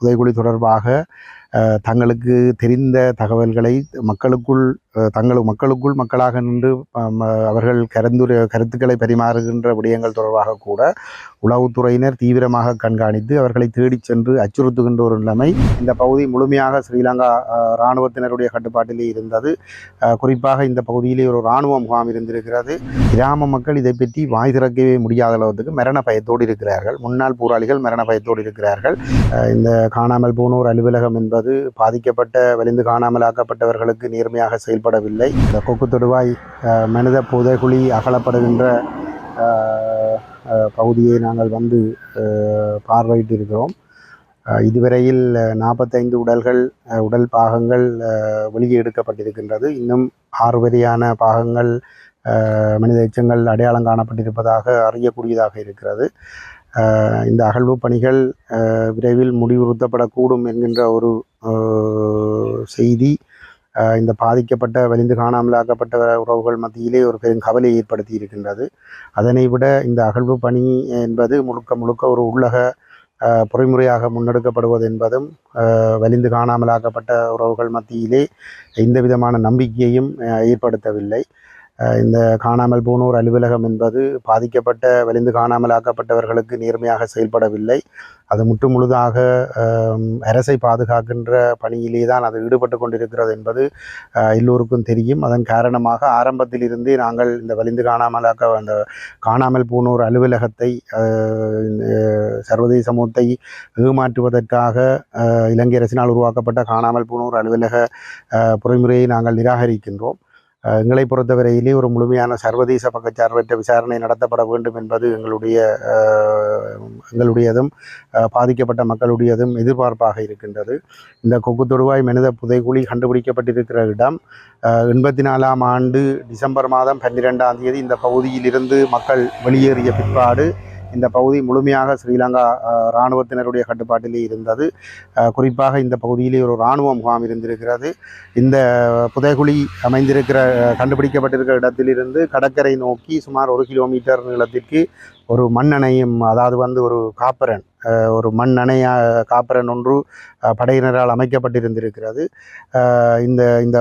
புதைகுழி தொடர்பாக அஹ், தங்களுக்கு தெரிந்த தகவல்களை மக்களுக்குள் தங்கள் மக்களுக்குள் மக்களாக நின்று அவர்கள் கருந்துரை கருத்துக்களை பரிமாறுகின்ற விடயங்கள் தொடர்பாக கூட உளவுத்துறையினர் தீவிரமாக கண்காணித்து அவர்களை தேடிச் சென்று அச்சுறுத்துகின்ற ஒரு நிலைமை இந்த பகுதி முழுமையாக ஸ்ரீலங்கா இராணுவத்தினருடைய கட்டுப்பாட்டிலே இருந்தது. குறிப்பாக இந்த பகுதியிலே ஒரு இராணுவ முகாம் இருந்திருக்கிறது. கிராம மக்கள் இதை பற்றி வாய் திறக்கவே முடியாத அளவுக்கு மரண பயத்தோடு இருக்கிறார்கள். முன்னாள் போராளிகள் மரண பயத்தோடு இருக்கிறார்கள். இந்த காணாமல் போனோர் அலுவலகம் என்பது பாதிக்கப்பட்ட வலிந்து காணாமலாக்கப்பட்டவர்களுக்கு நேர்மையாக செயல்படவில்லை. இந்த கொக்கு தொடுவாய் மனித புதைகுழி அகலப்படுகின்ற பகுதியை நாங்கள் வந்து பார்வையிட்டு இருக்கிறோம் இதுவரையில் நாற்பத்தைந்து உடல்கள் உடல் பாகங்கள் வெளியே எடுக்கப்பட்டிருக்கின்றது. இன்னும் ஆறு வரியான பாகங்கள் மனித எச்சங்கள் அடையாளம் காணப்பட்டிருப்பதாக அறியக்கூடியதாக இருக்கிறது. இந்த அகழ்வு பணிகள் விரைவில் முடிவுறுத்தப்படக்கூடும் என்கின்ற ஒரு செய்தி இந்த பாதிக்கப்பட்ட வலிந்து காணாமலாக்கப்பட்ட உறவுகள் மத்தியிலே ஒரு பெரும் கவலை ஏற்படுத்தி இருக்கின்றது அதனை விட இந்த அகழ்வு பணி என்பது முழுக்க முழுக்க ஒரு உள்ளக பொறிமுறையாக முன்னெடுக்கப்படுவது என்பதும் வலிந்து காணாமலாக்கப்பட்ட உறவுகள் மத்தியிலே எந்த விதமான நம்பிக்கையும் ஏற்படுத்தவில்லை. இந்த காணாமல் போனோர் அலுவலகம் என்பது பாதிக்கப்பட்ட வலிந்து காணாமல் ஆக்கப்பட்டவர்களுக்கு நேர்மையாக செயல்படவில்லை. அது முற்று முழுதாக அரசை பாதுகாக்கின்ற பணியிலே தான் அது ஈடுபட்டு கொண்டிருக்கிறது என்பது எல்லோருக்கும் தெரியும். அதன் காரணமாக ஆரம்பத்திலிருந்தே நாங்கள் இந்த வலிந்து காணாமலாக்க அந்த காணாமல் போனோர் அலுவலகத்தை சர்வதேச சமூகத்தை ஏமாற்றுவதற்காக இலங்கை அரசினால் உருவாக்கப்பட்ட காணாமல் போனோர் அலுவலக பொறிமுறையை நாங்கள் நிராகரிக்கின்றோம். எங்களை பொறுத்தவரையிலே ஒரு முழுமையான சர்வதேச பக்கச்சார்பற்ற விசாரணை நடத்தப்பட வேண்டும் என்பது எங்களுடைய எங்களுடையதும் பாதிக்கப்பட்ட மக்களுடையதும் எதிர்பார்ப்பாக இருக்கின்றது. இந்த கொக்கு தொடுவாய் மனித புதைகுழி கண்டுபிடிக்கப்பட்டிருக்கிற இடம் எண்பத்தி நாலாம் ஆண்டு டிசம்பர் மாதம் பன்னிரெண்டாம் தேதி இந்த பகுதியிலிருந்து மக்கள் வெளியேறிய பிற்பாடு இந்த பகுதி முழுமையாக ஸ்ரீலங்கா இராணுவத்தினருடைய கட்டுப்பாட்டிலே இருந்தது. குறிப்பாக இந்த பகுதியிலே ஒரு இராணுவ முகாம் இருந்திருக்கிறது. இந்த புதைகுழி அமைந்திருக்கிற கண்டுபிடிக்கப்பட்டிருக்கிற இடத்திலிருந்து கடற்கரை நோக்கி சுமார் ஒரு கிலோமீட்டர் நீளத்திற்கு ஒரு மண்ணணையும் அதாவது வந்து ஒரு காப்பரன் ஒரு மண் அணை காப்பரன் ஒன்று படையினரால் அமைக்கப்பட்டிருந்திருக்கிறது. இந்த இந்த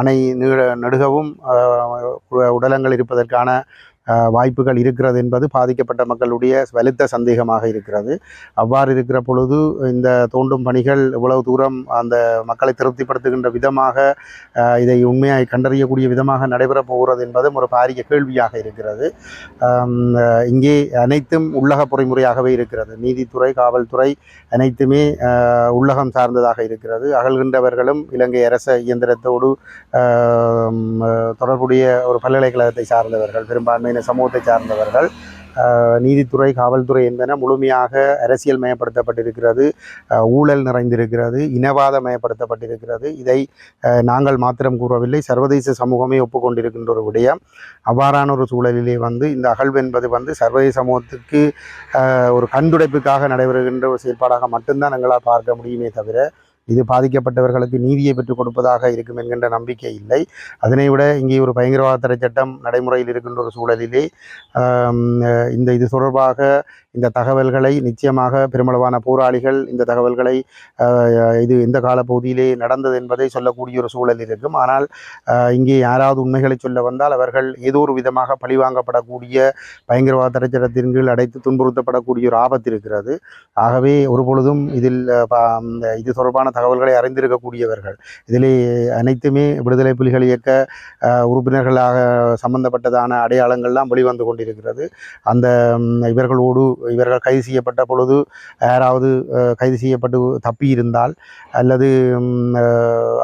அணை நீள நடுகவும் உடலங்கள் இருப்பதற்கான வாய்ப்புகள் இருக்கிறது என்பது பாதிக்கப்பட்ட மக்களுடைய வலுத்த சந்தேகமாக இருக்கிறது. அவ்வாறு இருக்கிற பொழுது இந்த தோண்டும் பணிகள் எவ்வளவு தூரம் அந்த மக்களை திருப்திப்படுத்துகின்ற விதமாக இதை உண்மையாக கண்டறியக்கூடிய விதமாக நடைபெறப் போகிறது என்பதும் ஒரு பாரிய கேள்வியாக இருக்கிறது. இங்கே அனைத்தும் உள்ளக பொறிமுறையாகவே இருக்கிறது. நீதித்துறை காவல்துறை அனைத்துமே உள்ளகம் சார்ந்ததாக இருக்கிறது. அகழ்கின்றவர்களும் இலங்கை அரச இயந்திரத்தோடு தொடர்புடைய ஒரு பல்கலைக்கழகத்தை சார்ந்தவர்கள் இந்த சமூகத்தை சார்ந்தவர்கள் நீதித்துறை காவல்துறை என்பன முழுமையாக அரசியல் மயப்படுத்தப்பட்டிருக்கிறது ஊழல் நிறைந்திருக்கிறது இனவாத மயப்படுத்தப்பட்டிருக்கிறது இதை நாங்கள் மாத்திரம் கூறவில்லை. சர்வதேச சமூகமே ஒப்புக்கொண்டிருக்கின்ற ஒரு விடயம். அவ்வாறான ஒரு சூழலிலே வந்து இந்த அகழ்வு என்பது வந்து சர்வதேச சமூகத்துக்கு ஒரு கண்துடைப்புக்காக நடைபெறுகின்ற ஒரு செயல்பாடாக மட்டும்தான் எங்களால் பார்க்க முடியுமே தவிர இது பாதிக்கப்பட்டவர்களுக்கு நீதியை பெற்றுக் கொடுப்பதாக இருக்கும் என்கின்ற நம்பிக்கை இல்லை. அதனை விட இங்கே ஒரு பயங்கரவாத தடை சட்டம் நடைமுறையில் இருக்கின்ற ஒரு சூழலிலே இந்த இது தொடர்பாக இந்த தகவல்களை நிச்சயமாக பெருமளவான போராளிகள் இந்த தகவல்களை இது எந்த காலப்பகுதியிலே நடந்தது என்பதை சொல்லக்கூடிய ஒரு சூழல் இருக்கும். ஆனால் இங்கே யாராவது உண்மைகளை சொல்ல வந்தால் அவர்கள் ஏதோ ஒரு விதமாக பழிவாங்கப்படக்கூடிய பயங்கரவாத தடை சட்டத்தின் கீழ் அடைத்து துன்புறுத்தப்படக்கூடிய ஒரு ஆபத்து இருக்கிறது. ஆகவே ஒரு பொழுதும் இதில் இது தொடர்பான தகவல்களை அறிந்திருக்கக்கூடியவர்கள். இதிலே அனைத்துமே விடுதலை புலிகள் இயக்க உறுப்பினர்களாக சம்பந்தப்பட்டதான அடையாளங்கள்லாம் வெளிவந்து கொண்டிருக்கிறது. அந்த இவர்களோடு இவர்கள் கைது செய்யப்பட்ட பொழுது யாராவது கைது செய்யப்பட்டு தப்பியிருந்தால் அல்லது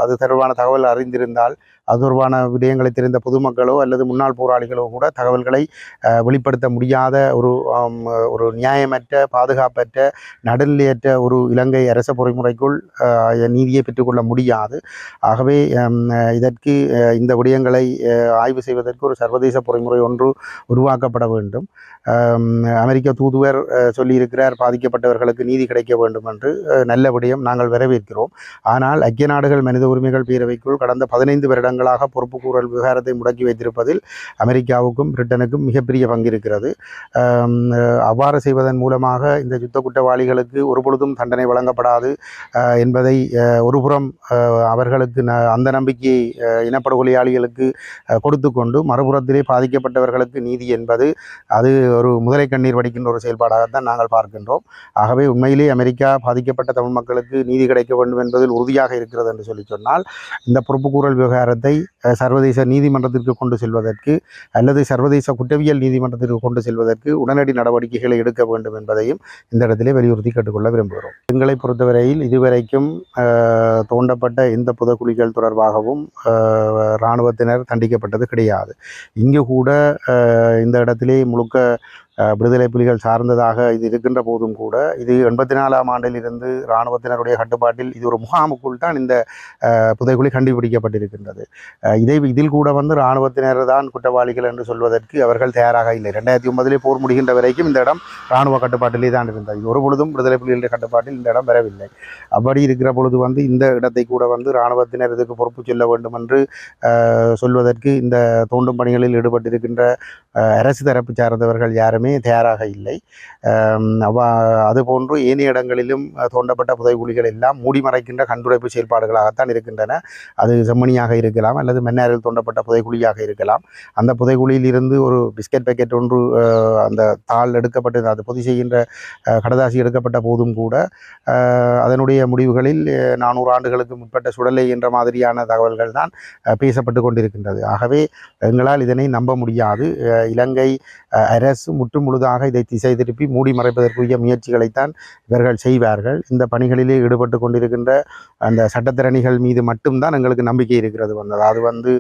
அது தொடர்பான தகவல் அறிந்திருந்தால் அது தொடர்பான விடயங்களை தெரிந்த பொதுமக்களோ அல்லது முன்னாள் போராளிகளோ கூட தகவல்களை வெளிப்படுத்த முடியாத ஒரு ஒரு நியாயமற்ற பாதுகாப்பற்ற நடுநிலையற்ற ஒரு இலங்கை அரச பொறிமுறைக்குள் நீதியை பெற்றுக்கொள்ள முடியாது. ஆகவே இதற்கு இந்த விடயங்களை ஆய்வு செய்வதற்கு ஒரு சர்வதேச பொறிமுறை ஒன்று உருவாக்கப்பட வேண்டும். அமெரிக்க தூதுவர் சொல்லியிருக்கிறார் பாதிக்கப்பட்டவர்களுக்கு நீதி கிடைக்க வேண்டும் என்று. நல்ல விடயம் நாங்கள் வரவேற்கிறோம். ஆனால் ஐக்கிய நாடுகள் மனித உரிமைகள் பேரவைக்குள் கடந்த பதினைந்து வருடங்களாக பொறுப்புக்கூறல் விவகாரத்தை முடக்கி வைத்திருப்பதில் அமெரிக்காவுக்கும் பிரிட்டனுக்கும் மிகப்பெரிய பங்கு இருக்கிறது. அவ்வாறு செய்வதன் மூலமாக இந்த யுத்த குற்றவாளிகளுக்கு ஒருபொழுதும் தண்டனை வழங்கப்படாது என்பதை ஒருபுறம் அவர்களுக்கு ந அந்த நம்பிக்கையை இனப்படுகொலையாளிகளுக்கு கொடுத்து கொண்டு மறுபுறத்திலே பாதிக்கப்பட்டவர்களுக்கு நீதி என்பது அது ஒரு முதலை கண்ணீர் வடிக்கின்ற ஒரு செயல்பாடாகத்தான் நாங்கள் பார்க்கின்றோம். ஆகவே உண்மையிலே அமெரிக்கா பாதிக்கப்பட்ட தமிழ் மக்களுக்கு நீதி கிடைக்க வேண்டும் என்பதில் உறுதியாக இருக்கிறது என்று சொல்லி சொன்னால் இந்த பொறுப்புக்கூறல் விவகாரத்தை அஹ், சர்வதேச நீதிமன்றத்திற்கு கொண்டு செல்வதற்கு அல்லது சர்வதேச குற்றவியல் நீதிமன்றத்திற்கு கொண்டு செல்வதற்கு உடனடி நடவடிக்கைகளை எடுக்க வேண்டும் என்பதையும் இந்த இடத்திலே வலியுறுத்தி கேட்டுக்கொள்ள விரும்புகிறோம். எங்களை பொறுத்தவரையில் இதுவரைக்கும் தோண்டப்பட்ட எந்த புதக்குழிகள் தொடர்பாகவும் இராணுவத்தினர் தண்டிக்கப்பட்டது கிடையாது. இங்கு கூட இந்த இடத்திலே முழுக்க விடுதலை புலிகள் சார்ந்ததாக இது இருக்கின்ற போதும் கூட இது எண்பத்தி நாலாம் ஆண்டிலிருந்து இராணுவத்தினருடைய கட்டுப்பாட்டில் இது ஒரு முகாமுக்குள் தான் இந்த புதைக்குழி கண்டுபிடிக்கப்பட்டிருக்கின்றது. இதை இதில் கூட வந்து இராணுவத்தினர் தான் குற்றவாளிகள் என்று சொல்வதற்கு அவர்கள் தயாராக இல்லை. ரெண்டாயிரத்தி ஒன்பதிலே போர் முடிகின்ற வரைக்கும் இந்த இடம் இராணுவ கட்டுப்பாட்டிலே தான் இருந்தது. இது ஒரு பொழுதும் விடுதலை புலிகளுடைய கட்டுப்பாட்டில் இந்த இடம் வரவில்லை. அப்படி இருக்கிற பொழுது வந்து இந்த இடத்தை கூட வந்து இராணுவத்தினர் இதுக்கு பொறுப்பு சொல்ல வேண்டும் என்று சொல்வதற்கு இந்த தோண்டும் பணிகளில் ஈடுபட்டிருக்கின்ற அரசு தரப்பு சார்ந்தவர்கள் யாரும் தயாராக இல்லை. அதுபோன்று ஏனைய இடங்களிலும் தோண்டப்பட்ட புதைகுழிகள் எல்லாம் மூடி மறைக்கின்ற கண்டுடைப்பு செயல்பாடுகளாகத்தான் இருக்கின்றன. அது செம்மணியாக இருக்கலாம் அல்லது மென்னாரில் தோண்டப்பட்ட புதைகுழியாக இருக்கலாம். அந்த புதைகுழியில் இருந்து ஒரு பிஸ்கட் பேக்கெட் ஒன்று அந்த தாள் எடுக்கப்பட்டு அது பொதி செய்கின்ற கடதாசி எடுக்கப்பட்ட போதும் கூட அதனுடைய முடிவுகளில் நானூறு ஆண்டுகளுக்கு முற்பட்ட சுடலை என்ற மாதிரியான தகவல்கள் தான் பேசப்பட்டு கொண்டிருக்கின்றது. ஆகவே எங்களால் இதனை நம்ப முடியாது. இலங்கை அரசு அரசு முற்று முழுதாக இதை திசை திருப்பி மூடி மறைப்பதற்குரிய முயற்சிகளைத்தான் இவர்கள் செய்வார்கள். இந்த பணிகளிலே ஈடுபட்டு கொண்டிருக்கின்ற அந்த சட்டத்திறனிகள் மீது மட்டும்தான் எங்களுக்கு நம்பிக்கை இருக்கிறது வந்தது. அது வந்து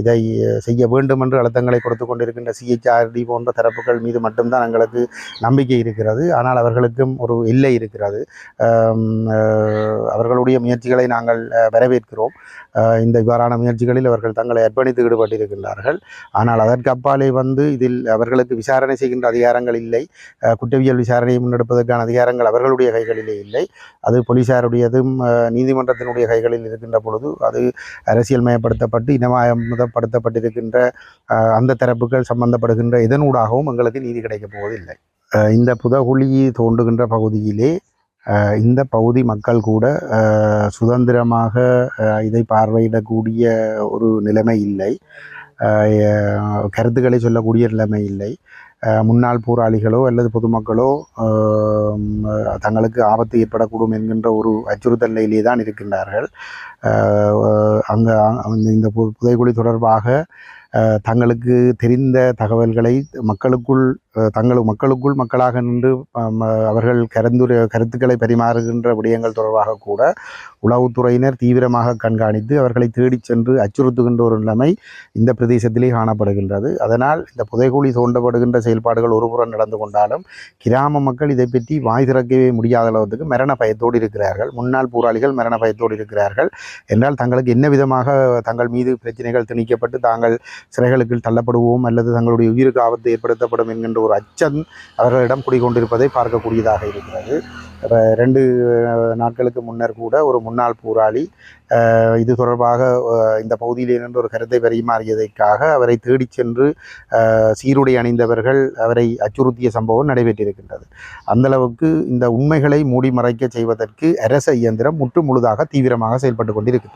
இதை செய்ய வேண்டும் என்று அழுத்தங்களை கொடுத்து கொண்டிருக்கின்ற சிஹெச்ஆர்டி போன்ற தரப்புகள் மீது மட்டும்தான் எங்களுக்கு நம்பிக்கை இருக்கிறது. ஆனால் அவர்களுக்கும் ஒரு எல்லை இருக்கிறது. அவர்களுடைய முயற்சிகளை நாங்கள் வரவேற்கிறோம். இந்த இவ்வாறான முயற்சிகளில் அவர்கள் தங்களை அர்ப்பணித்து ஈடுபட்டிருக்கின்றார்கள். ஆனால் அதற்கு அப்பாலே வந்து இதில் அவர்களுக்கு விசாரணை செய்கின்ற அதிகாரங்கள் இல்லை. குற்றவியல் விசாரணையை முன்னெடுப்பதற்கான அதிகாரங்கள் அவர்களுடைய கைகளிலே இல்லை. அது போலீசாருடையதும் நீதிமன்றத்தினுடைய கைகளில் இருக்கின்ற பொழுது அது அரசியல் மயப்படுத்தப்பட்டு இனமயப்படுத்தப்பட்டிருக்கின்ற அந்த தரப்புகள் சம்பந்தப்படுகின்ற இதனூடாகவும் எங்களுக்கு நீதி கிடைக்கப் போவதில்லை. இந்த புதகுழி தோண்டுகின்ற பகுதியிலே இந்த பகுதி மக்கள் கூட சுதந்திரமாக இதை பார்வையிடக்கூடிய ஒரு நிலைமை இல்லை. கருத்துக்களை சொல்லக்கூடிய நிலைமை இல்லை. முன்னாள் போராளிகளோ அல்லது பொதுமக்களோ தங்களுக்கு ஆபத்து ஏற்படக்கூடும் என்கின்ற ஒரு அச்சுறுத்தல் நிலையிலே தான் இருக்கின்றார்கள். அங்கே அந்த இந்த பு- தொடர்பாக தங்களுக்கு தெரிந்த தகவல்களை மக்களுக்குள் தங்கள் மக்களுக்குள் மக்களாக நின்று அவர்கள் கருந்துரை கருத்துக்களை பரிமாறுகின்ற விடயங்கள் தொடர்பாக கூட உளவுத்துறையினர் தீவிரமாக கண்காணித்து அவர்களை தேடிச் சென்று அச்சுறுத்துகின்ற ஒரு நிலைமை இந்த பிரதேசத்திலே காணப்படுகின்றது. அதனால் இந்த புதைகுழி தோண்டப்படுகின்ற செயல்பாடுகள் ஒருபுறம் நடந்து கொண்டாலும் கிராம மக்கள் இதை பற்றி வாய் திறக்கவே முடியாத அளவுக்கு மரண பயத்தோடு இருக்கிறார்கள். முன்னாள் போராளிகள் மரண பயத்தோடு இருக்கிறார்கள். என்றால் தங்களுக்கு என்ன விதமாக தங்கள் மீது பிரச்சனைகள் திணிக்கப்பட்டு தாங்கள் சிறைகளுக்கு தள்ளப்படுவோம் அல்லது தங்களுடைய உயிருக்கு ஆபத்து ஏற்படுத்தப்படும் என்கின்ற ஒரு அச்சம் அவர்களிடம் குடிகொண்டிருப்பதை பார்க்கக்கூடியதாக இருக்கிறது. ரெண்டு நாட்களுக்கு முன்னர் கூட ஒரு முன்னாள் போராளி இது தொடர்பாக இந்த பகுதியில் இருந்து ஒரு கருத்தை பரிமாறியதற்காக அவரை தேடிச் சென்று சீருடை அணிந்தவர்கள் அவரை அச்சுறுத்திய சம்பவம் நடைபெற்றிருக்கின்றது. அந்தளவுக்கு இந்த உண்மைகளை மூடி மறைக்க செய்வதற்கு அரச இயந்திரம் முற்று முழுதாக தீவிரமாக செயல்பட்டு கொண்டிருக்கின்றது.